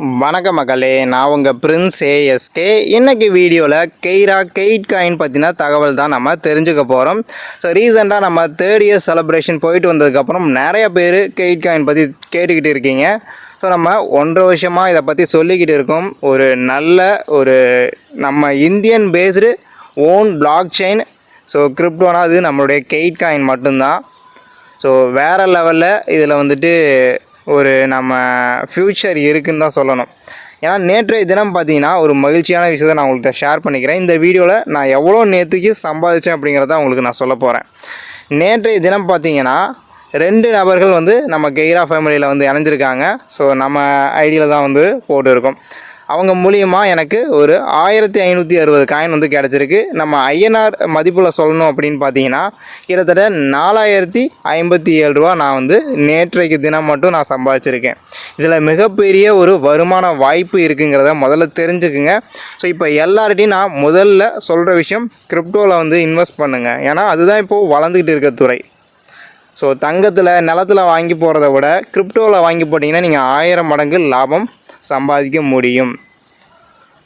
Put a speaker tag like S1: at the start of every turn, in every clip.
S1: வணக்க மக்களே நான் உங்கள் பிரின்ஸ் ஏஎஸ்கே இன்றைக்கி வீடியோவில் கெய்ரா கெயிட் காயின் பற்றின தகவல் தான் நம்ம தெரிஞ்சுக்க போகிறோம் ஸோ ரீசெண்டாக நம்ம தேர்ட் இயர் செலப்ரேஷன் போயிட்டு வந்ததுக்கப்புறம் நிறைய பேர் கெயிட் காயின் பற்றி கேட்டுக்கிட்டு இருக்கீங்க. ஸோ நம்ம ஒன்றரை வருஷமாக இதை பற்றி சொல்லிக்கிட்டு இருக்கோம். ஒரு நல்ல ஒரு நம்ம Indian based own blockchain so கிரிப்டோனா அது நம்மளுடைய கெயிட் காயின் மட்டும்தான். ஸோ வேறு லெவலில் இதில் வந்துட்டு ஒரு நம்ம ஃப்யூச்சர் இருக்குதுன்னு தான் சொல்லணும். ஏன்னா நேற்றைய தினம் பார்த்தீங்கன்னா ஒரு மகிழ்ச்சியான விஷயத்தை நான் உங்கள்கிட்ட ஷேர் பண்ணிக்கிறேன். இந்த வீடியோவில் நான் எவ்வளோ நேற்றுக்கு சம்பாதிச்சேன் அப்படிங்கிறத உங்களுக்கு நான் சொல்ல போகிறேன் நேற்றைய தினம் பார்த்தீங்கன்னா ரெண்டு நபர்கள் வந்து நம்ம கெய்ரா ஃபேமிலியில் வந்து இணைஞ்சிருக்காங்க. ஸோ நம்ம ஐடியில் தான் வந்து போட்டுருக்கோம். அவங்க மூலியமாக எனக்கு ஒரு ஆயிரத்தி ஐநூற்றி அறுபது காயின் வந்து கிடச்சிருக்கு. நம்ம ஐஎன்ஆர் மதிப்பில் சொல்லணும் அப்படின்னு பார்த்தீங்கன்னா கிட்டத்தட்ட நாலாயிரத்தி ஐம்பத்தி ஏழு ரூபா நான் வந்து நேற்றைக்கு தினம் மட்டும் நான் சம்பாதிச்சிருக்கேன். இதில் மிகப்பெரிய ஒரு வருமான வாய்ப்பு இருக்குங்கிறத முதல்ல தெரிஞ்சுக்குங்க. ஸோ இப்போ எல்லார்ட்டையும் நான் முதல்ல சொல்கிற விஷயம் கிரிப்டோவில் வந்து இன்வெஸ்ட் பண்ணுங்கள் ஏன்னா அதுதான் இப்போது வளர்ந்துக்கிட்டு இருக்க துறை. ஸோ தங்கத்தில் நிலத்தில் வாங்கி போகிறத விட கிரிப்டோவில் வாங்கி போட்டிங்கன்னா நீங்கள் ஆயிரம் மடங்கு லாபம் சம்பாதிக்க முடியும்.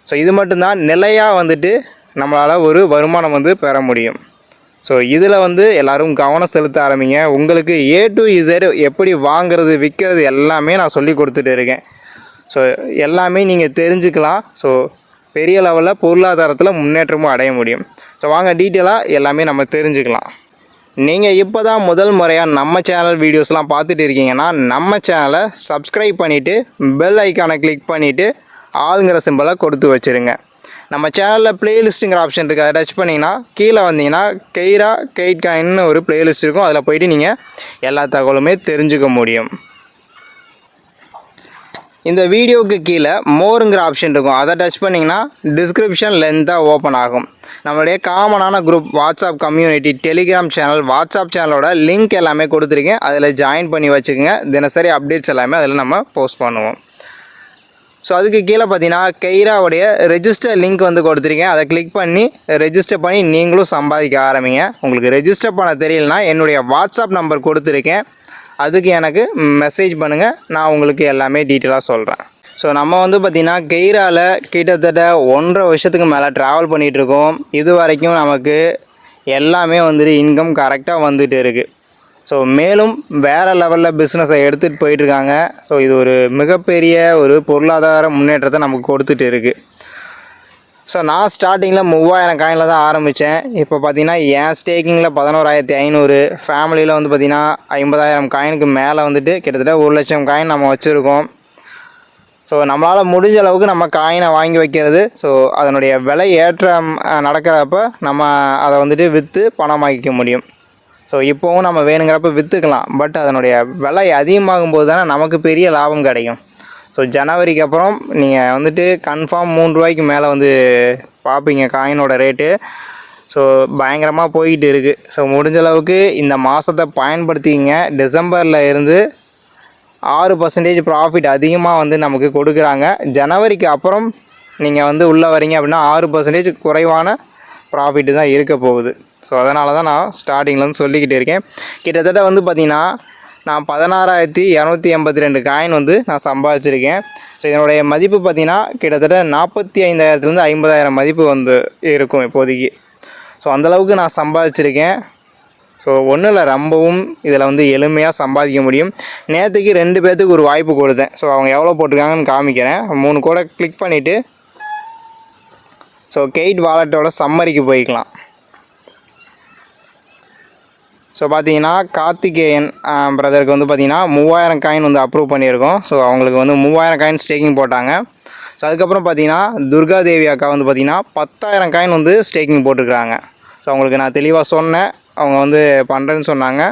S1: ஸோ இது மட்டும்தான் நிலையாக வந்துட்டு நம்மளால் ஒரு வருமானம் வந்து பெற முடியும். ஸோ இதில் வந்து எல்லோரும் கவனம் செலுத்த ஆரம்பிங்க. உங்களுக்கு ஏ டு இசட் எப்படி வாங்கிறது விற்கிறது எல்லாமே நான் சொல்லி கொடுத்துட்டு இருக்கேன். ஸோ எல்லாமே நீங்கள் தெரிஞ்சுக்கலாம். ஸோ பெரிய லெவலில் பொருளாதாரத்தில் முன்னேற்றமும் அடைய முடியும். ஸோ வாங்க டீட்டெயிலாக எல்லாமே நம்ம தெரிஞ்சுக்கலாம். நீங்கள் இப்போ தான் முதல் முறையாக நம்ம சேனல் வீடியோஸ்லாம் பார்த்துட்டு இருக்கீங்கன்னா நம்ம சேனலை சப்ஸ்கிரைப் பண்ணிவிட்டு பெல் ஐக்கானை கிளிக் பண்ணிவிட்டு ஆளுங்கிற சிம்பிளை கொடுத்து வச்சுருங்க. நம்ம சேனலில் ப்ளேலிஸ்ட்டுங்கிற ஆப்ஷன் இருக்குது அதை டச் பண்ணிங்கன்னா கீழே வந்தீங்கன்னா கெய்ரா கெய்ட் காயின்னு ஒரு பிளேலிஸ்ட் இருக்கும். அதில் போயிட்டு நீங்கள் எல்லா தகவலுமே தெரிஞ்சுக்க முடியும். இந்த வீடியோவுக்கு கீழே மோருங்கிற ஆப்ஷன் இருக்கும். அதை டச் பண்ணிங்கன்னா டிஸ்கிரிப்ஷன் லென்த்தாக ஓப்பன் ஆகும். நம்மளுடைய காமனான group WhatsApp community Telegram channel WhatsApp சேனலோட லிங்க் எல்லாமே கொடுத்துருக்கேன். அதில் ஜாயின் பண்ணி வச்சுக்கோங்க. தினசரி அப்டேட்ஸ் எல்லாமே அதில் நம்ம போஸ்ட் பண்ணுவோம். ஸோ அதுக்கு கீழே பார்த்தீங்கன்னா கெய்ராவுடைய ரெஜிஸ்டர் லிங்க் வந்து கொடுத்துருக்கேன். அதை கிளிக் பண்ணி ரெஜிஸ்டர் பண்ணி நீங்களும் சம்பாதிக்க ஆரம்பிங்க. உங்களுக்கு ரெஜிஸ்டர் பண்ண தெரியலனா என்னுடைய வாட்ஸ்அப் நம்பர் கொடுத்துருக்கேன். அதுக்கு எனக்கு மெசேஜ் பண்ணுங்கள் நான் உங்களுக்கு எல்லாமே டீட்டெயிலாக சொல்கிறேன் ஸோ நம்ம வந்து பார்த்திங்கன்னா கெய்ராவில் கிட்டத்தட்ட ஒன்றரை வருஷத்துக்கு மேலே ட்ராவல் பண்ணிகிட்ருக்கோம் இது வரைக்கும் நமக்கு எல்லாமே வந்துட்டு இன்கம் கரெக்டாக வந்துட்டு இருக்குது ஸோ மேலும் வேறு லெவலில் பிஸ்னஸை எடுத்துகிட்டு போயிட்டுருக்காங்க ஸோ இது ஒரு மிகப்பெரிய ஒரு பொருளாதார முன்னேற்றத்தை நமக்கு கொடுத்துட்டு இருக்குது ஸோ நான் ஸ்டார்டிங்கில் மூவாயிரம் காயினில் தான் ஆரம்பித்தேன் இப்போ பார்த்தீங்கன்னா என் ஸ்டேக்கிங்கில் பதினோராயிரத்தி ஐநூறு ஃபேமிலியில் வந்து பார்த்திங்கன்னா ஐம்பதாயிரம் காயினுக்கு மேலே வந்துட்டு கிட்டத்தட்ட ஒரு லட்சம் காயின் நம்ம வச்சுருக்கோம். ஸோ நம்மளால் முடிஞ்ச அளவுக்கு நம்ம காயினை வாங்கி வைக்கிறது. ஸோ அதனுடைய விலை ஏற்றம் நடக்கிறப்ப நம்ம அதை வந்துட்டு விற்று பணமாக்கிக்க முடியும். ஸோ இப்போவும் நம்ம வேணுங்கிறப்ப விற்றுக்கலாம் பட் அதனுடைய விலை அதிகமாகும் போது தானே நமக்கு பெரிய லாபம் கிடைக்கும். ஸோ ஜனவரிக்கு அப்புறம் நீங்கள் வந்துட்டு கன்ஃபார்ம் மூணு ரூபாய்க்கு மேலே வந்து பார்ப்பீங்க காயினோட ரேட்டு ஸோ பயங்கரமாக போய்கிட்டு இருக்குது ஸோ முடிஞ்ச அளவுக்கு இந்த மாதத்தை பயன்படுத்திங்க டிசம்பரில் இருந்து ஆறு பர்சன்டேஜ் ப்ராஃபிட் அதிகமாக வந்து நமக்கு கொடுக்குறாங்க. ஜனவரிக்கு அப்புறம் நீங்கள் வந்து உள்ளே வரீங்க அப்படின்னா ஆறு பர்சன்டேஜ் குறைவான ப்ராஃபிட்டு தான் இருக்க போகுது. ஸோ அதனால தான் நான் ஸ்டார்டிங்லேருந்து சொல்லிக்கிட்டு இருக்கேன். கிட்டத்தட்ட வந்து பார்த்திங்கன்னா நான் பதினாறாயிரத்தி இரநூத்தி எண்பத்தி ரெண்டு காயின் வந்து நான் சம்பாதிச்சிருக்கேன். ஸோ இதனுடைய மதிப்பு பார்த்திங்கன்னா கிட்டத்தட்ட நாற்பத்தி ஐந்தாயிரத்துலேருந்து ஐம்பதாயிரம் மதிப்பு வந்து இருக்கும் இப்போதைக்கு. ஸோ அந்தளவுக்கு நான் சம்பாதிச்சிருக்கேன். ஸோ ஒன்றும் இல்லை ரொம்பவும் இதில் வந்து எளிமையாக சம்பாதிக்க முடியும். நேற்றுக்கு ரெண்டு பேர்த்துக்கு ஒரு வாய்ப்பு கொடுத்தேன். ஸோ அவங்க எவ்வளோ போட்டிருக்காங்கன்னு காமிக்கிறேன். மூணு கூட கிளிக் பண்ணிவிட்டு ஸோ கெயிட் வாலெட்டோட சம்மரிக்கு போய்க்கலாம். ஸோ பார்த்தீங்கன்னா கார்த்திகேயன் பிரதருக்கு வந்து பார்த்திங்கன்னா மூவாயிரம் காயின் வந்து அப்ரூவ் பண்ணியிருக்கோம். ஸோ அவங்களுக்கு வந்து மூவாயிரம் காயின் ஸ்டேக்கிங் போட்டாங்க. ஸோ அதுக்கப்புறம் பார்த்தீங்கன்னா துர்கா தேவி அக்கா வந்து பார்த்திங்கன்னா பத்தாயிரம் காயின் வந்து ஸ்டேக்கிங் போட்டிருக்காங்க ஸோ அவங்களுக்கு நான் தெளிவாக சொன்னேன். அவங்க வந்து பண்ணுறேன்னு சொன்னாங்க.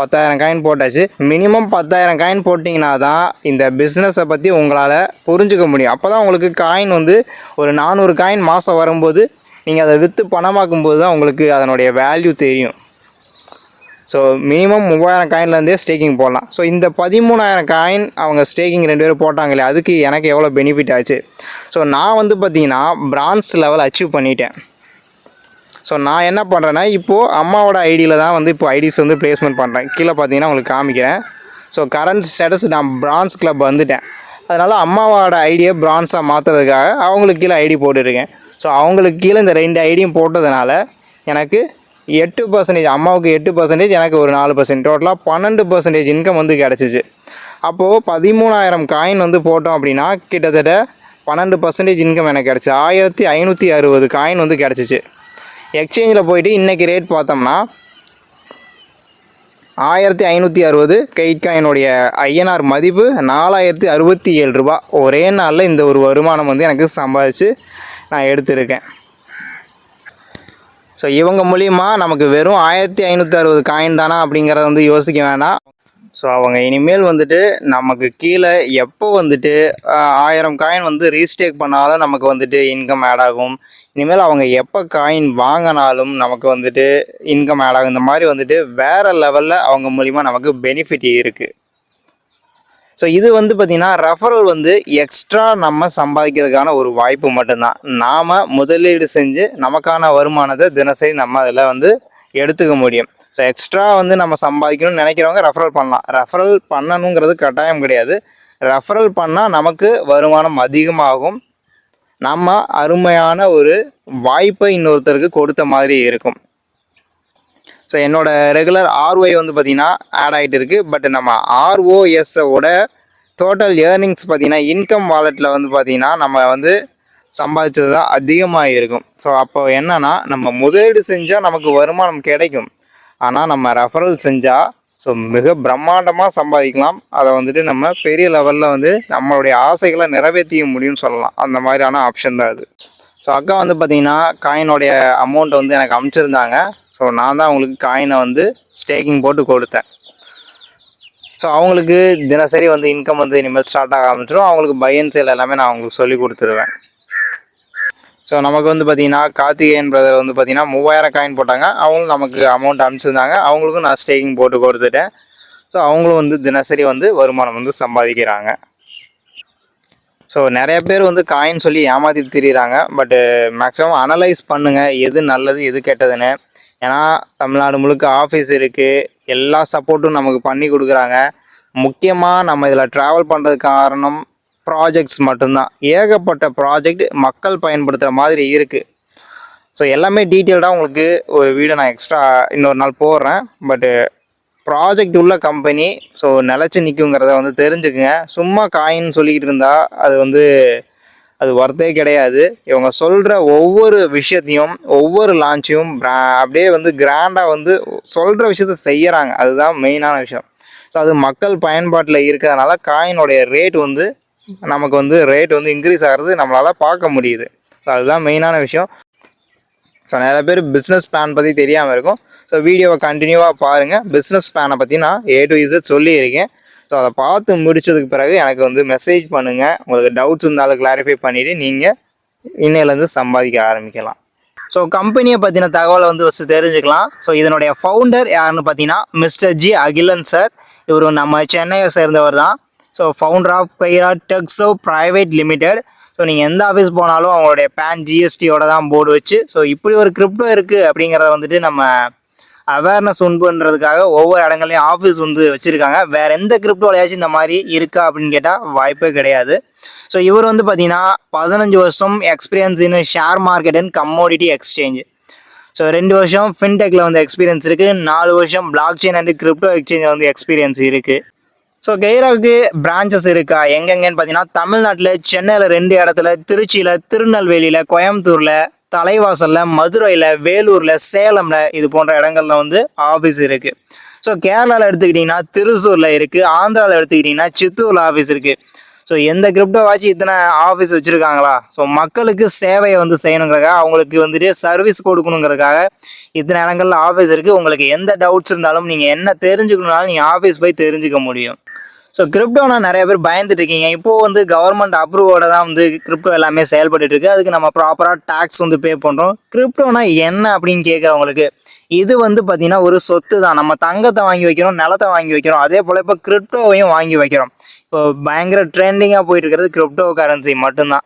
S1: பத்தாயிரம் காயின் போட்டாச்சு. மினிமம் பத்தாயிரம் காயின் போட்டிங்கன்னா தான் இந்த பிஸ்னஸை பற்றி உங்களால் புரிஞ்சுக்க முடியும். அப்போ தான் உங்களுக்கு காயின் வந்து ஒரு நானூறு காயின் மாதம் வரும்போது நீங்கள் அதை விற்று பணமாக்கும் போது தான் உங்களுக்கு அதனுடைய வேல்யூ தெரியும். ஸோ மினிமம் மூவாயிரம் காயின்லேருந்தே ஸ்டேக்கிங் போடலாம். ஸோ இந்த பதிமூணாயிரம் காயின் அவங்க ஸ்டேக்கிங் ரெண்டு பேரும் போட்டாங்களே அதுக்கு எனக்கு எவ்வளோ பெனிஃபிட் ஆச்சு? ஸோ நான் வந்து பார்த்தீங்கன்னா பிரான்ஸ் லெவல் அச்சீவ் பண்ணிட்டேன். ஸோ நான் என்ன பண்ணுறேன்னா இப்போது அம்மாவோட ஐடியில் தான் வந்து இப்போ ஐடிஸ் வந்து ப்ளேஸ்மெண்ட் பண்ணுறேன் கீழே பார்த்தீங்கன்னா உங்களுக்கு காமிக்கிறேன். ஸோ கரண்ட் ஸ்டேட்டஸ் நான் பிரான்ஸ் கிளப் வந்துட்டேன். அதனால் அம்மாவோட ஐடியை பிரான்ஸாக மாற்றுறதுக்காக அவங்களுக்கு கீழே ஐடி போட்டுருக்கேன். ஸோ அவங்களுக்கு கீழே இந்த ரெண்டு ஐடியும் போட்டதுனால எனக்கு எட்டு பர்சன்டேஜ் அம்மாவுக்கு எட்டு பர்சன்டேஜ் எனக்கு ஒரு நாலு பர்சன்ட் டோட்டலாக பன்னெண்டு பர்சன்டேஜ் இன்கம் வந்து கிடச்சிச்சு. அப்போது பதிமூணாயிரம் காயின் வந்து போட்டோம் அப்படின்னா கிட்டத்தட்ட பன்னெண்டு பர்சன்டேஜ் இன்கம் எனக்கு கிடச்சி. ஆயிரத்தி ஐநூற்றி அறுபது காயின் வந்து கிடச்சிச்சு. எக்ஸ்சேஞ்சில் போயிட்டு இன்றைக்கி ரேட் பார்த்தோம்னா ஆயிரத்தி ஐநூற்றி அறுபது கைட் காயினுடைய ஐஎன்ஆர் மதிப்பு நாலாயிரத்தி அறுபத்தி ஏழு ரூபா ஒரே நாளில் இந்த ஒரு வருமானம் வந்து எனக்கு சம்பாதிச்சு நான் எடுத்திருக்கேன். ஸோ இவங்க மூலியமா நமக்கு வெறும் ஆயிரத்தி ஐநூற்றி அறுபது காயின் தானா அப்படிங்கிறத வந்து யோசிக்க வேண்டாம். ஸோ அவங்க இனிமேல் வந்துட்டு நமக்கு கீழே எப்போ வந்துட்டு ஆயிரம் காயின் வந்து ரீஸ்டேக் பண்ணாலும் நமக்கு வந்துட்டு இன்கம் ஆட் ஆகும். இனிமேல் அவங்க எப்போ காயின் வாங்கினாலும் நமக்கு வந்துட்டு இன்கம் ஆட் ஆகும். இந்த மாதிரி வந்துட்டு வேறு லெவலில் அவங்க மூலிமா நமக்கு பெனிஃபிட் இருக்குது ஸோ இது வந்து பார்த்திங்கன்னா ரெஃபரல் வந்து எக்ஸ்ட்ரா நம்ம சம்பாதிக்கிறதுக்கான ஒரு வாய்ப்பு மட்டும்தான். நாம் முதலீடு செஞ்சு நமக்கான வருமானத்தை தினசரி நம்ம அதில் வந்து எடுத்துக்க முடியும். ஸோ எக்ஸ்ட்ரா வந்து நம்ம சம்பாதிக்கணும்னு நினைக்கிறவங்க ரெஃபரல் பண்ணலாம். ரெஃபரல் பண்ணணுங்கிறது கட்டாயம் கிடையாது. ரெஃபரல் பண்ணால் நமக்கு வருமானம் அதிகமாகும். நம்ம அருமையான ஒரு வாய்ப்பை இன்னொருத்தருக்கு கொடுத்த மாதிரி இருக்கும். ஸோ என்னோட ரெகுலர் ஆர்ஒய் வந்து பார்த்திங்கன்னா ஆட் ஆகிட்டு இருக்குது பட் நம்ம ஆர்ஓஎஸ்ஸோட டோட்டல் ஏர்னிங்ஸ் பார்த்தீங்கன்னா இன்கம் வாலெட்டில் வந்து பார்த்திங்கன்னா நம்ம வந்து சம்பாதிச்சது தான் அதிகமாக இருக்கும். ஸோ அப்போ என்னன்னா நம்ம முதலீடு செஞ்சால் நமக்கு வருமானம் கிடைக்கும். ஆனால் நம்ம ரெஃபரல் செஞ்சால் ஸோ மிக பிரம்மாண்டமாக சம்பாதிக்கலாம். அதை வந்துட்டு நம்ம பெரிய லெவலில் வந்து நம்மளுடைய ஆசைகளை நிறைவேற்றிக்க முடியும்னு சொல்லலாம். அந்த மாதிரியான ஆப்ஷன் தான் அது. ஸோ அக்கா வந்து பார்த்திங்கன்னா காயினோடைய அமௌண்ட் வந்து எனக்கு அமுச்சிருந்தாங்க. ஸோ நான் தான் அவங்களுக்கு காயினை வந்து ஸ்டேக்கிங் போட்டு கொடுத்தேன். ஸோ அவங்களுக்கு தினசரி வந்து இன்கம் வந்து இனிமேல் ஸ்டார்ட் ஆக ஆரம்பிச்சிடும். அவங்களுக்கு பயன் செயல் சேல் எல்லாமே நான் அவங்களுக்கு சொல்லி கொடுத்துருவேன். ஸோ நமக்கு வந்து பார்த்தீங்கன்னா கார்த்திகேயன் பிரதர் வந்து பார்த்திங்கன்னா மூவாயிரம் காயின் போட்டாங்க. அவங்களும் நமக்கு அமௌண்ட் அனுப்பிச்சிருந்தாங்க. அவங்களுக்கும் நான் ஸ்டேக்கிங் போட்டு கொடுத்துட்டேன். ஸோ அவங்களும் வந்து தினசரி வந்து வருமானம் வந்து சம்பாதிக்கிறாங்க. ஸோ நிறைய பேர் வந்து காயின் சொல்லி ஏமாற்றி திரியிறாங்க. பட்டு மேக்ஸிமம் அனலைஸ் பண்ணுங்கள் எது நல்லது எது கெட்டதுன்னு. ஏன்னா தமிழ்நாடு முழுக்க ஆஃபீஸ் இருக்குது எல்லா சப்போர்ட்டும் நமக்கு பண்ணி கொடுக்குறாங்க. முக்கியமாக நம்ம இதில் ட்ராவல் பண்ணுறதுக்கு காரணம் ப்ராஜெக்ட்ஸ் மட்டும்தான். ஏகப்பட்ட ப்ராஜெக்ட் மக்கள் பயன்படுத்துகிற மாதிரி இருக்குது ஸோ எல்லாமே டீட்டெயில்டாக உங்களுக்கு ஒரு வீடியோ நான் எக்ஸ்ட்ரா இன்னொரு நாள் போடுறேன். பட்டு ப்ராஜெக்ட் உள்ள கம்பெனி ஸோ நிலச்சி நிற்குங்கிறத வந்து தெரிஞ்சுக்குங்க. சும்மா காயின்னு சொல்லிக்கிட்டு இருந்தால் அது வந்து அது ஒர்த்தே கிடையாது. இவங்க சொல்கிற ஒவ்வொரு விஷயத்தையும் ஒவ்வொரு லான்ச்சையும் அப்படியே வந்து கிராண்டாக வந்து சொல்கிற விஷயத்த செய்கிறாங்க அதுதான் மெயினான விஷயம். ஸோ அது மக்கள் பயன்பாட்டில் இருக்கிறதுனால காயினுடைய ரேட் வந்து நமக்கு வந்து ரேட் வந்து இன்க்ரீஸ் ஆகிறது நம்மளால் பார்க்க முடியுது. ஸோ அதுதான் மெயினான விஷயம். ஸோ நிறைய பேர் பிஸ்னஸ் பிளான் பற்றி தெரியாமல் இருக்கும். ஸோ வீடியோவை கண்டினியூவாக பாருங்கள் பிஸ்னஸ் பிளானை பற்றி நான் ஏ டு இசட் சொல்லியிருக்கேன். ஸோ அதை பார்த்து முடித்ததுக்கு பிறகு எனக்கு வந்து மெசேஜ் பண்ணுங்கள் உங்களுக்கு டவுட்ஸ் இருந்தாலும் கிளாரிஃபை பண்ணிவிட்டு நீங்கள் இன்னையிலேருந்து சம்பாதிக்க ஆரம்பிக்கலாம். ஸோ கம்பெனியை பற்றின தகவலை வந்து ஃபஸ்ட்டு தெரிஞ்சுக்கலாம். ஸோ இதனுடைய ஃபவுண்டர் யாருன்னு பார்த்தீங்கன்னா மிஸ்டர் ஜி அகிலன் சார் இவர் நம்ம சென்னையை சேர்ந்தவர் தான். So founder of Kaira Techso private limited so நீங்கள் எந்த ஆஃபீஸ் போனாலும் அவங்களுடைய பேன் ஜிஎஸ்டியோட தான் போர்டு வச்சு. ஸோ இப்படி ஒரு கிரிப்டோ இருக்குது அப்படிங்கிறத வந்துட்டு நம்ம அவேர்னஸ் உண்டு பண்ணுறதுக்காக ஒவ்வொரு இடங்கள்லையும் ஆஃபீஸ் வந்து வச்சுருக்காங்க. வேறு எந்த கிரிப்டோலையாச்சும் இந்த மாதிரி இருக்கா அப்படின்னு கேட்டால் வாய்ப்பே கிடையாது. ஸோ இவர் வந்து பார்த்தீங்கன்னா பதினஞ்சு வருஷம் experience in share market and commodity exchange so ரெண்டு வருஷம் ஃபின்டெக்கில் வந்து எக்ஸ்பீரியன்ஸ் இருக்குது நாலு வருஷம் பிளாக் செயின் அண்ட் கிரிப்டோ எக்ஸ்சேஞ்சில் வந்து எக்ஸ்பீரியன்ஸ் இருக்குது ஸோ கெய்ராவுக்கு பிரான்ச்சஸ் இருக்கா? எங்கெங்கன்னு பார்த்தீங்கன்னா தமிழ்நாட்டில் சென்னையில் ரெண்டு இடத்துல திருச்சியில் திருநெல்வேலியில் கோயம்புத்தூரில் தலைவாசலில் மதுரையில் வேலூரில் சேலமில் இது போன்ற இடங்கள்ல வந்து ஆஃபீஸ் இருக்குது ஸோ கேரளாவில் எடுத்துக்கிட்டிங்கன்னா திருசூரில் இருக்குது ஆந்திராவில் எடுத்துக்கிட்டிங்கன்னா சித்தூரில் ஆஃபீஸ் இருக்குது ஸோ எந்த கிரிப்டோ வாட்சி இத்தனை ஆஃபீஸ் வச்சுருக்காங்களா? ஸோ மக்களுக்கு சேவையை வந்து செய்யணுங்கிறக்காக அவங்களுக்கு வந்துட்டு சர்வீஸ் கொடுக்கணுங்கிறதுக்காக இத்தனை இடங்கள்ல ஆஃபீஸ் இருக்குது உங்களுக்கு எந்த டவுட்ஸ் இருந்தாலும் நீங்கள் என்ன தெரிஞ்சுக்கணுனாலும் நீங்கள் ஆஃபீஸ் போய் தெரிஞ்சுக்க முடியும். ஸோ கிரிப்டோனா நிறைய பேர் பயந்துட்டு இருக்கீங்க இப்போ வந்து கவர்மெண்ட் அப்ரூவோட தான் வந்து கிரிப்டோ எல்லாமே செயல்பட்டு இருக்கு அதுக்கு நம்ம ப்ராப்பராக டேக்ஸ் வந்து பே பண்ணுறோம் கிரிப்டோனா என்ன அப்படின்னு கேட்குறவங்களுக்கு இது வந்து பார்த்தீங்கன்னா ஒரு சொத்து தான். நம்ம தங்கத்தை வாங்கி வைக்கிறோம் நிலத்தை வாங்கி வைக்கிறோம். அதே போல் இப்போ கிரிப்டோவையும் வாங்கி வைக்கிறோம். இப்போ பயங்கர ட்ரெண்டிங்காக போயிட்டு இருக்கிறது கிரிப்டோ கரன்சி மட்டும்தான்.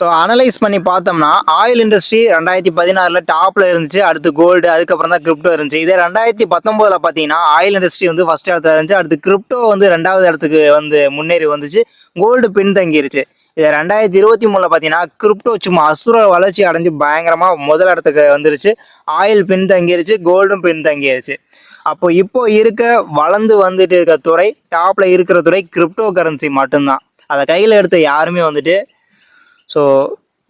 S1: ஸோ அனலைஸ் பண்ணி பார்த்தோம்னா ஆயில் இண்டஸ்ட்ரி ரெண்டாயிரத்தி பதினாறில் டாப்பில் இருந்துச்சு அடுத்து கோல்டு அதுக்கப்புறம் தான் கிரிப்டோ இருந்துச்சு. இதே ரெண்டாயிரத்தி பத்தொம்போதில் பார்த்தீங்கன்னா ஆயில் இண்டஸ்ட்ரி வந்து ஃபஸ்ட் இடத்துல இருந்துச்சு அடுத்து கிரிப்டோ வந்து ரெண்டாவது இடத்துக்கு வந்து முன்னேறி வந்துச்சு கோல்டு பின்தங்கிருச்சு. இது ரெண்டாயிரத்தி இருபத்தி மூணில் பார்த்தீங்கன்னா கிரிப்டோ சும்மா அசுர வளர்ச்சி அடைஞ்சு பயங்கரமாக முதல் இடத்துக்கு வந்துருச்சு. ஆயில் பின்தங்கிருச்சு கோல்டும் பின்தங்கிருச்சு. அப்போ இப்போ இருக்க வளர்ந்து வந்துட்டு இருக்க துறை டாப்பில் இருக்கிற துறை கிரிப்டோ கரன்சி மட்டும்தான். அதை கையில் எடுத்த யாருமே வந்துட்டு ஸோ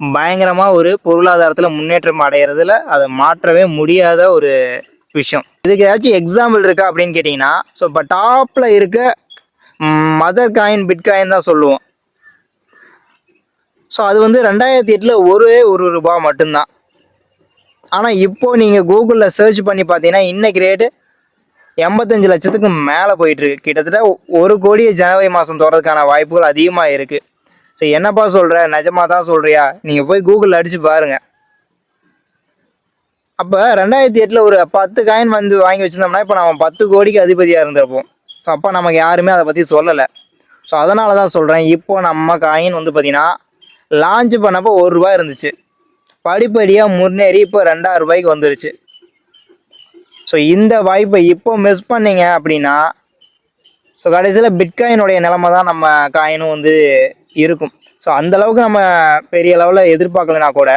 S1: பயங்கரமாக ஒரு பொருளாதாரத்தில் முன்னேற்றம் அடைகிறதுல அதை மாற்றவே முடியாத ஒரு விஷயம். இதுக்கு ஏதாச்சும் எக்ஸாம்பிள் இருக்கா அப்படின்னு கேட்டிங்கன்னா ஸோ இப்போ டாப்பில் இருக்க மதர் காயின் பிட்காயின் தான் சொல்லுவோம். ஸோ அது வந்து ரெண்டாயிரத்தி எட்டில் ஒரே ஒரு ரூபா மட்டும்தான். ஆனால் இப்போது நீங்கள் கூகுளில் சர்ச் பண்ணி பார்த்தீங்கன்னா இன்னைக்கு ரேட்டு எண்பத்தஞ்சு லட்சத்துக்கு மேலே போயிட்டுருக்கு கிட்டத்தட்ட ஒரு கோடியை ஜனவரி மாதம் தோறதுக்கான வாய்ப்புகள் அதிகமாக இருக்குது ஸோ என்னப்பா சொல்கிற நிஜமாக தான் சொல்கிறியா நீங்கள் போய் கூகுளில் அடித்து பாருங்கள் அப்போ ரெண்டாயிரத்தி எட்டில் ஒரு பத்து காயின் வந்து வாங்கி வச்சிருந்தோம்னா இப்போ நம்ம பத்து கோடிக்கு அதிபதியாக இருந்திருப்போம். ஸோ அப்போ நமக்கு யாருமே அதை பற்றி சொல்லலை. ஸோ அதனால தான் சொல்கிறேன் இப்போ நம்ம காயின் வந்து பார்த்திங்கன்னா லான்ச் பண்ணப்போ ஒரு ரூபா இருந்துச்சு. படிப்படியாக முன்னேறி இப்போ ரெண்டாயிரம் ரூபாய்க்கு வந்துருச்சு. ஸோ இந்த வாய்ப்பை இப்போ மிஸ் பண்ணீங்க அப்படின்னா ஸோ கடைசியில் பிட்காயினுடைய நிலமை தான் நம்ம காயினும் வந்து இருக்கும். ஸோ அந்தளவுக்கு நம்ம பெரிய லெவலில் எதிர்பார்க்கலனா கூட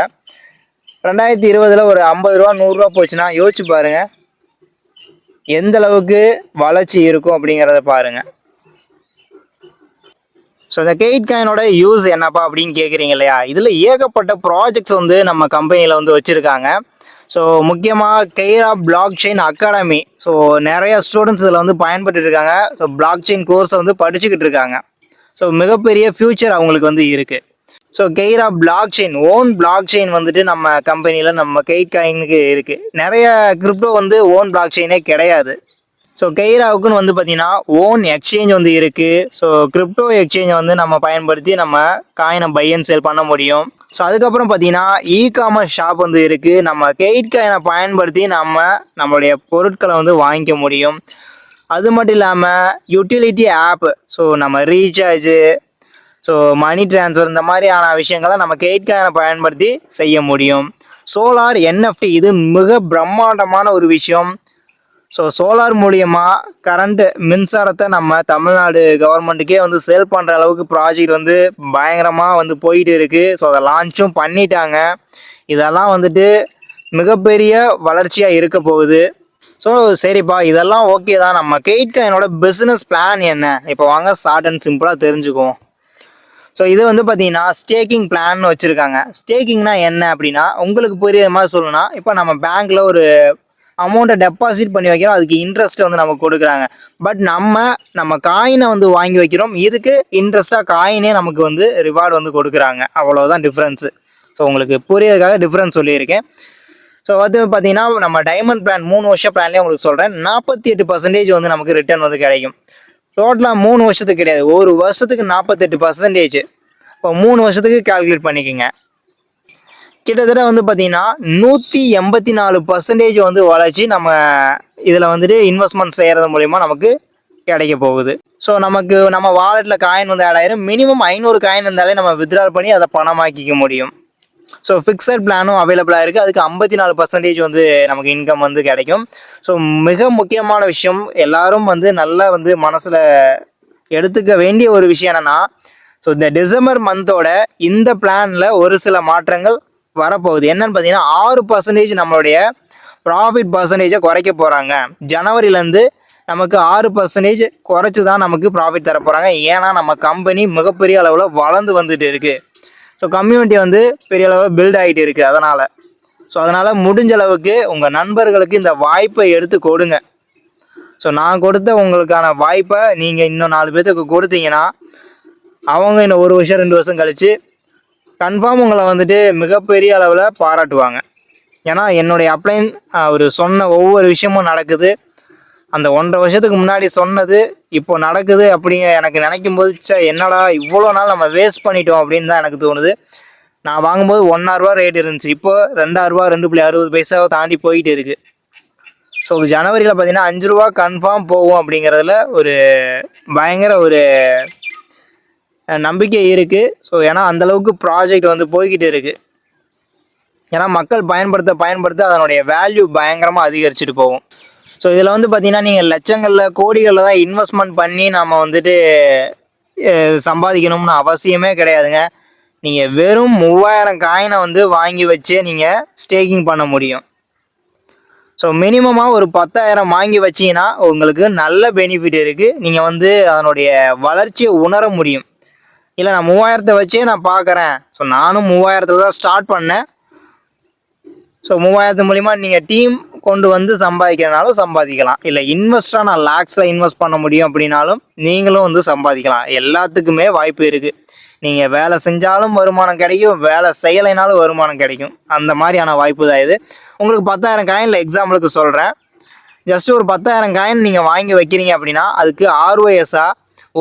S1: ரெண்டாயிரத்தி இருபதில் ஒரு ஐம்பது ரூபா நூறுரூவா போச்சுன்னா யோசிச்சு பாருங்கள் எந்த அளவுக்கு வளர்ச்சி இருக்கும் அப்படிங்கிறத பாருங்க. ஸோ இந்த கெயிட் காயினோட யூஸ் என்னப்பா அப்படின்னு கேட்குறீங்க இல்லையா? இதில் ஏகப்பட்ட ப்ராஜெக்ட்ஸ் வந்து நம்ம கம்பெனியில் வந்து வச்சுருக்காங்க. ஸோ முக்கியமாக கெய்ரா பிளாக் செயின் அகாடமி ஸோ நிறையா ஸ்டூடெண்ட்ஸ் இதில் வந்து பயன்பட்டு இருக்காங்க. ஸோ பிளாக் செயின் கோர்ஸை வந்து படிச்சுக்கிட்டு இருக்காங்க. ஸோ மிகப்பெரிய ஃப்யூச்சர் அவங்களுக்கு வந்து இருக்குது so Kaira block chain own block chain வந்துட்டு நம்ம கம்பெனியில் நம்ம கெயிட் காயினுக்கு இருக்குது நிறைய கிரிப்டோ வந்து ஓன் பிளாக் செயினே கிடையாது. ஸோ கெய்ராவுக்குன்னு வந்து பார்த்தீங்கன்னா ஓன் எக்ஸ்சேஞ்ச் வந்து இருக்குது ஸோ கிரிப்டோ எக்ஸ்சேஞ்சை வந்து நம்ம பயன்படுத்தி நம்ம காயினை பை அண்ட் சேல் பண்ண முடியும். ஸோ அதுக்கப்புறம் பார்த்தீங்கன்னா இ காமர்ஸ் ஷாப் வந்து இருக்குது நம்ம கெயிட் காயினை பயன்படுத்தி நம்ம நம்மளுடைய பொருட்களை வந்து வாங்கிக்க முடியும். அது மட்டும் இல்லாமல் யூட்டிலிட்டி ஆப்பு ஸோ நம்ம ரீசார்ஜு ஸோ மணி ட்ரான்ஸ்ஃபர் இந்த மாதிரியான விஷயங்களை நம்ம கெயிட் பயன்படுத்தி செய்ய முடியும். சோலார் என்எஃப்டி இது மிக பிரம்மாண்டமான ஒரு விஷயம். ஸோ சோலார் மூலியமாக கரண்ட்டு மின்சாரத்தை நம்ம தமிழ்நாடு கவர்மெண்ட்டுக்கே வந்து சேல் பண்ணுற அளவுக்கு ப்ராஜெக்ட் வந்து பயங்கரமாக வந்து போயிட்டு இருக்குது ஸோ அதை லான்ச்சும் பண்ணிட்டாங்க. இதெல்லாம் வந்துட்டு மிகப்பெரிய வளர்ச்சியாக இருக்க போகுது. ஸோ சரிப்பா இதெல்லாம் ஓகே தான். நம்ம கெயிட் காயினோட பிஸ்னஸ் பிளான் என்ன? இப்போ வாங்க ஷார்ட் அண்ட் சிம்பிளாக தெரிஞ்சுக்குவோம். ஸோ இது வந்து பார்த்தீங்கன்னா ஸ்டேக்கிங் பிளான் வச்சுருக்காங்க. ஸ்டேக்கிங்னா என்ன அப்படின்னா உங்களுக்கு புரிய மாதிரி சொல்லணும்னா இப்போ நம்ம பேங்க்கில் ஒரு அமௌண்ட்டை டெபாசிட் பண்ணி வைக்கிறோம். அதுக்கு இன்ட்ரெஸ்ட்டை வந்து நமக்கு கொடுக்குறாங்க. பட் நம்ம நம்ம காயினை வந்து வாங்கி வைக்கிறோம். இதுக்கு இன்ட்ரெஸ்ட்டாக காயினே நமக்கு வந்து ரிவார்டு வந்து கொடுக்குறாங்க. அவ்வளோதான் டிஃப்ரென்ஸு ஸோ உங்களுக்கு புரியறதுக்காக டிஃப்ரென்ஸ் சொல்லியிருக்கேன். ஸோ வந்து பார்த்தீங்கன்னா நம்ம டைமண்ட் பிளான் மூணு வருஷம் பிளான்லேயே உங்களுக்கு சொல்கிறேன் நாற்பத்தி எட்டு பர்சன்டேஜ் வந்து நமக்கு ரிட்டர்ன் வந்து கிடைக்கும். டோட்டலாக மூணு வருஷத்துக்கு கிடையாது. ஒரு வருஷத்துக்கு நாற்பத்தெட்டு பர்சன்டேஜ் இப்போ மூணு வருஷத்துக்கு கால்குலேட் பண்ணிக்கோங்க. கிட்டத்தட்ட வந்து பார்த்தீங்கன்னா நூற்றி எண்பத்தி நாலு பர்சன்டேஜ் வந்து வளர்ச்சி நம்ம இதில் வந்துட்டு இன்வெஸ்ட்மெண்ட் செய்கிறது மூலிமா நமக்கு கிடைக்க போகுது. ஸோ நமக்கு நம்ம வாலெட்டில் காயின் வந்து ஆட் ஆயிரும். மினிமம் ஐநூறு காயின் இருந்தாலே நம்ம வித்ட்ரால் பண்ணி அதை பணமாக்கிக்க முடியும். ஸோ ஃபிக்ஸட் பிளானும் அவைலபிளாக இருக்குது அதுக்கு ஐம்பத்தி நாலு பர்சன்டேஜ் வந்து நமக்கு இன்கம் வந்து கிடைக்கும். ஸோ மிக முக்கியமான விஷயம் எல்லாரும் வந்து நல்லா வந்து மனசில் எடுத்துக்க வேண்டிய ஒரு விஷயம் என்னென்னா ஸோ இந்த டிசம்பர் மந்தோட இந்த பிளானில் ஒரு சில மாற்றங்கள் வரப்போகுது. என்னன்னு பார்த்தீங்கன்னா ஆறு பர்சன்டேஜ் நம்மளுடைய ப்ராஃபிட் பர்சன்டேஜை குறைக்க போகிறாங்க ஜனவரிலேருந்து நமக்கு ஆறு பர்சன்டேஜ் குறைச்சி தான் நமக்கு ப்ராஃபிட் தர போகிறாங்க ஏன்னா நம்ம கம்பெனி மிகப்பெரிய அளவில் வளர்ந்து வந்துட்டு இருக்குது ஸோ கம்யூனிட்டி வந்து பெரிய அளவில் பில்ட் ஆகிட்டு இருக்குது அதனால். ஸோ அதனால் முடிஞ்ச அளவுக்கு உங்கள் நண்பர்களுக்கு இந்த வாய்ப்பை எடுத்து கொடுங்க. ஸோ நான் கொடுத்த உங்களுக்கான வாய்ப்பை நீங்கள் இன்னும் நாலு பேர்த்துக்கு கொடுத்தீங்கன்னா அவங்க இன்னும் ஒரு வருஷம் ரெண்டு வருஷம் கழித்து கன்ஃபார்ம் உங்களை வந்துட்டு மிகப்பெரிய அளவில் பாராட்டுவாங்க. ஏன்னா என்னுடைய அப்ளைன் அவர் சொன்ன ஒவ்வொரு விஷயமும் நடக்குது. அந்த ஒன்றரை வருஷத்துக்கு முன்னாடி சொன்னது இப்போ நடக்குது அப்படிங்க எனக்கு நினைக்கும் போது சே என்னடா இவ்வளோ நாள் நம்ம வேஸ்ட் பண்ணிட்டோம் அப்படின்னு தான் எனக்கு தோணுது. நான் வாங்கும்போது ஒன்னாயிரரூவா ரேட் இருந்துச்சு. இப்போ ரெண்டாயிரரூவா ரெண்டு புள்ளி அறுபது பைசாவை தாண்டி போயிட்டு இருக்கு. ஸோ ஜனவரியில் பார்த்தீங்கன்னா அஞ்சு ரூபா கன்ஃபார்ம் போகும் அப்படிங்கிறதுல ஒரு பயங்கர ஒரு நம்பிக்கை இருக்குது ஸோ ஏன்னா அந்தளவுக்கு ப்ராஜெக்ட் வந்து போய்கிட்டு இருக்குது ஏன்னா மக்கள் பயன்படுத்த பயன்படுத்த அதனுடைய வேல்யூ பயங்கரமாக அதிகரிச்சுட்டு போகும். ஸோ இதில் வந்து பார்த்தீங்கன்னா நீங்கள் லட்சங்களில் கோடிகளில் தான் இன்வெஸ்ட்மெண்ட் பண்ணி நம்ம வந்துட்டு சம்பாதிக்கணும்னு அவசியமே கிடையாதுங்க. நீங்கள் வெறும் மூவாயிரம் காயினை வந்து வாங்கி வச்சே நீங்கள் ஸ்டேக்கிங் பண்ண முடியும். ஸோ மினிமமாக ஒரு பத்தாயிரம் வாங்கி வச்சீங்கன்னா உங்களுக்கு நல்ல பெனிஃபிட் இருக்குது நீங்கள் வந்து அதனுடைய வளர்ச்சியை உணர முடியும். இல்லை நான் மூவாயிரத்தை வச்சே நான் பார்க்குறேன் ஸோ நானும் மூவாயிரத்தில் தான் ஸ்டார்ட் பண்ணேன். ஸோ மூவாயிரத்து மூலிமா நீங்கள் டீம் கொண்டு வந்து சம்பாதிக்கிறனாலும் சம்பாதிக்கலாம். இல்லை இன்வெஸ்டாக நான் லேக்ஸில் இன்வெஸ்ட் பண்ண முடியும் அப்படின்னாலும் நீங்களும் வந்து சம்பாதிக்கலாம். எல்லாத்துக்குமே வாய்ப்பு இருக்குது நீங்கள் வேலை செஞ்சாலும் வருமானம் கிடைக்கும். வேலை செய்யலைனாலும் வருமானம் கிடைக்கும். அந்த மாதிரியான வாய்ப்பு தான் இது. உங்களுக்கு பத்தாயிரம் காயினில் எக்ஸாம்பிளுக்கு சொல்கிறேன் ஜஸ்ட் ஒரு பத்தாயிரம் காயின் நீங்கள் வாங்கி வைக்கிறீங்க அப்படின்னா அதுக்கு ஆர்ஓஎஸ்ஸாக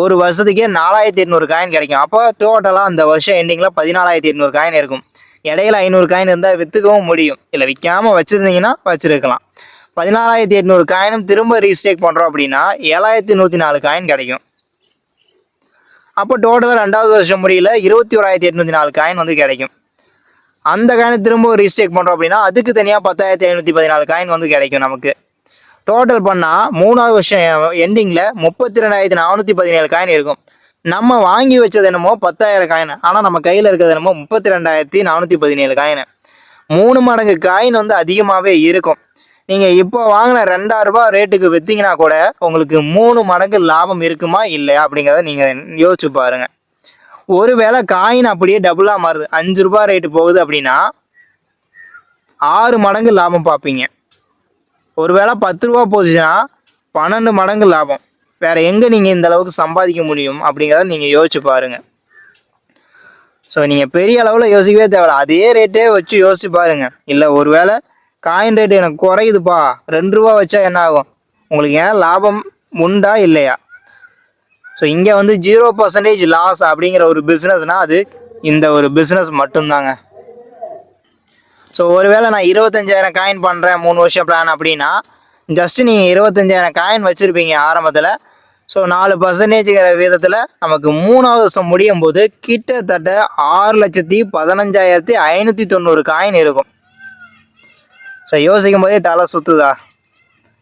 S1: ஒரு வருஷத்துக்கே நாலாயிரத்தி எட்நூறு காயின் கிடைக்கும். அப்போ டோட்டலாக அந்த வருஷம் எண்டிங்கில் பதினாலாயிரத்தி எட்நூறு காயின் இருக்கும். இடையில ஐநூறு காயின் இருந்தால் விற்றுக்கவும் முடியும். இல்லை விற்காமல் வச்சுருந்தீங்கன்னா வச்சுருக்கலாம். பதினாலாயிரத்தி எட்நூறு காயினும் திரும்ப ரீஸ்டேக் பண்ணுறோம் அப்படின்னா ஏழாயிரத்தி நூற்றி நாலு காயின் கிடைக்கும். அப்போ டோட்டலாக ரெண்டாவது வருஷம் முடியல இருபத்தி ஓராயிரத்தி எட்நூற்றி நாலு காயின் வந்து கிடைக்கும். அந்த காயினை திரும்ப ரீஸ்டேக் பண்ணுறோம் அப்படின்னா அதுக்கு தனியாக பத்தாயிரத்தி ஐநூற்றி பதினாலு காயின் வந்து கிடைக்கும் நமக்கு. டோட்டல் பண்ணால் மூணாவது வருஷம் எண்டிங்கில் முப்பத்தி ரெண்டாயிரத்தி நானூற்றி பதினேழு காயின் இருக்கும். நம்ம வாங்கி வச்சது என்னமோ பத்தாயிரம் காயின் ஆனால் நம்ம கையில் இருக்கிறது என்னமோ முப்பத்தி ரெண்டாயிரத்தி நானூற்றி பதினேழு காயின் மூணு மடங்கு காயின் வந்து அதிகமாகவே இருக்கும். நீங்கள் இப்போ வாங்கின ரெண்டாயிரரூபா ரேட்டுக்கு விற்றீங்கன்னா கூட உங்களுக்கு மூணு மடங்கு லாபம் இருக்குமா இல்லையா அப்படிங்கிறத நீங்கள் யோசிச்சு பாருங்கள் ஒருவேளை காயின் அப்படியே டபுளாக மாறுது. அஞ்சு ரூபா ரேட்டு போகுது அப்படின்னா ஆறு மடங்கு லாபம் பார்ப்பீங்க. ஒருவேளை பத்து ரூபா போச்சுன்னா பன்னெண்டு மடங்கு லாபம். வேற எங்கே நீங்கள் இந்த அளவுக்கு சம்பாதிக்க முடியும் அப்படிங்கிறத நீங்கள் யோசிச்சு பாருங்க. ஸோ நீங்கள் பெரிய அளவில் யோசிக்கவே தேவையில்ல. அதே ரேட்டே வச்சு யோசிச்சு பாருங்க. இல்லை ஒருவேளை காயின் ரேட் எனக்கு குறையுதுப்பா. ரெண்டு ரூபா வச்சா என்ன ஆகும்? உங்களுக்கு ஏன் லாபம் உண்டா இல்லையா? ஸோ இங்கே வந்து ஜீரோ பர்சன்டேஜ் லாஸ் அப்படிங்கிற ஒரு பிஸ்னஸ்னால் அது இந்த ஒரு பிஸ்னஸ் மட்டும்தாங்க. ஸோ ஒருவேளை நான் இருபத்தஞ்சாயிரம் காயின் பண்ணுறேன் மூணு வருஷம் பிளான் அப்படின்னா ஜஸ்ட் நீங்கள் இருபத்தஞ்சாயிரம் காயின் வச்சுருப்பீங்க ஆரம்பத்தில். ஸோ நாலு பர்சன்டேஜுங்கிற விதத்தில் நமக்கு மூணாவது வருஷம் முடியும் போது கிட்டத்தட்ட ஆறு லட்சத்தி பதினஞ்சாயிரத்தி ஐநூற்றி தொண்ணூறு காயின் இருக்கும். ஸோ யோசிக்கும் போதே தலை சுற்றுதா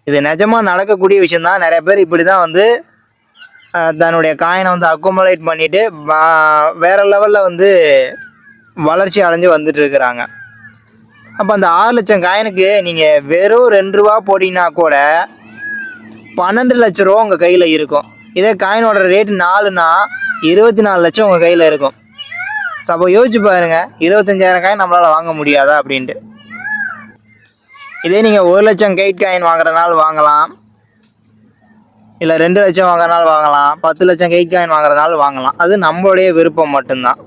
S1: இது நிஜமாக நடக்கக்கூடிய விஷயந்தான் நிறைய பேர் இப்படி தான் வந்து தன்னுடைய காயினை வந்து அக்குமுலேட் பண்ணிவிட்டு வேறு லெவலில் வந்து வளர்ச்சி அடைஞ்சு வந்துட்டு இருக்கிறாங்க. அப்போ அந்த ஆறு லட்சம் காயினுக்கு நீங்கள் வெறும் ரெண்டு ரூபா போட்டிங்கன்னா கூட பன்னெண்டு லட்ச ரூபா உங்கள் கையில் இருக்கும். இதே காயினோட ரேட் நாலுனா இருபத்தி நாலு லட்சம் உங்கள் கையில் இருக்கும். ஸோ அப்போ யோசிச்சு பாருங்கள் இருபத்தஞ்சாயிரம் காயின் நம்மளால் வாங்க முடியாதா அப்படின்ட்டு. இதே நீங்கள் ஒரு லட்சம் கைட் காயின் வாங்குறதுனால வாங்கலாம். இல்லை ரெண்டு லட்சம் வாங்குறதுனால வாங்கலாம். பத்து லட்சம் கைட் காயின் வாங்குறதுனால வாங்கலாம். அது நம்மளுடைய விருப்பம் மட்டும்தான்.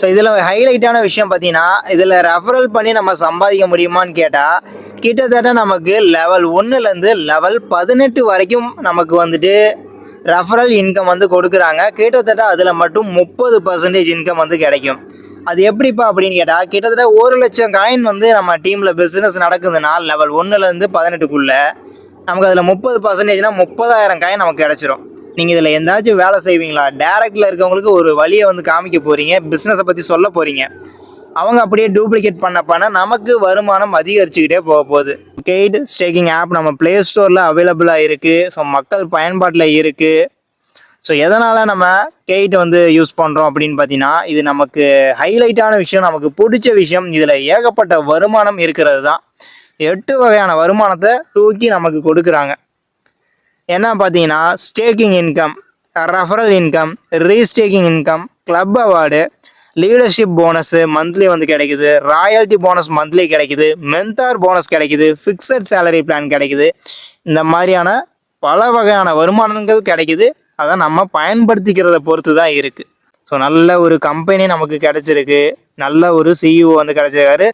S1: ஸோ இதில் ஹைலைட்டான விஷயம் பார்த்தீங்கன்னா இதில் ரெஃபரல் பண்ணி நம்ம சம்பாதிக்க முடியுமான்னு கேட்டால் கிட்டத்தட்ட நமக்கு லெவல் ஒன்றுலேருந்து லெவல் பதினெட்டு வரைக்கும் நமக்கு வந்துட்டு ரெஃபரல் இன்கம் வந்து கொடுக்குறாங்க. கிட்டத்தட்ட அதில் மட்டும் முப்பது பர்சன்டேஜ் இன்கம் வந்து கிடைக்கும். அது எப்படிப்பா அப்படின்னு கேட்டால் கிட்டத்தட்ட ஒரு லட்சம் காயின் வந்து நம்ம டீமில் பிஸ்னஸ் நடக்குதுன்னா லெவல் ஒன்றுலேருந்து பதினெட்டுக்குள்ளே நமக்கு அதில் முப்பது பர்சன்டேஜ்னால் முப்பதாயிரம் காயின் நமக்கு கிடச்சிரும். நீங்கள் இதில் எந்தாச்சும் வேலை செய்வீங்களா? டேரக்டில் இருக்கவங்களுக்கு ஒரு வழியை வந்து காமிக்க போகிறீங்க பிஸ்னஸை பற்றி சொல்ல போகிறீங்க அவங்க அப்படியே டூப்ளிகேட் பண்ண பண்ண நமக்கு வருமானம் அதிகரிச்சுக்கிட்டே போக போகுது. கெய்ட் ஸ்டேக்கிங் ஆப் நம்ம ப்ளே ஸ்டோரில் அவைலபிளாக இருக்குது ஸோ மக்கள் பயன்பாட்டில் இருக்குது ஸோ எதனால் நம்ம கெய்ட் வந்து யூஸ் பண்ணுறோம் அப்படின்னு பார்த்தீங்கன்னா இது நமக்கு ஹைலைட்டான விஷயம் நமக்கு பிடிச்ச விஷயம். இதில் ஏகப்பட்ட வருமானம் இருக்கிறது தான். எட்டு வகையான வருமானத்தை தூக்கி நமக்கு கொடுக்குறாங்க. என்ன பார்த்தீங்கன்னா staking income referral income restaking income club award leadership bonus monthly வந்து கிடைக்குது. ராயல்ட்டி போனஸ் மந்த்லி கிடைக்குது. மென்தார் போனஸ் கிடைக்குது. ஃபிக்ஸட் சேலரி பிளான் கிடைக்குது. இந்த மாதிரியான பல வகையான வருமானங்கள் கிடைக்குது. அதை நம்ம பயன்படுத்திக்கிறத பொறுத்து தான் இருக்குது ஸோ நல்ல ஒரு கம்பெனி நமக்கு கிடைச்சிருக்கு. நல்ல ஒரு சிஇஓ வந்து கிடைச்சிருக்காரு.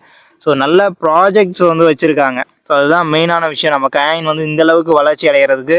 S1: ஸோ நல்ல ப்ராஜெக்ட்ஸ் வந்து வச்சுருக்காங்க. ஸோ அதுதான் மெயினான விஷயம். நம்ம காயின் வந்து இந்த அளவுக்கு வளர்ச்சி அடைகிறதுக்கு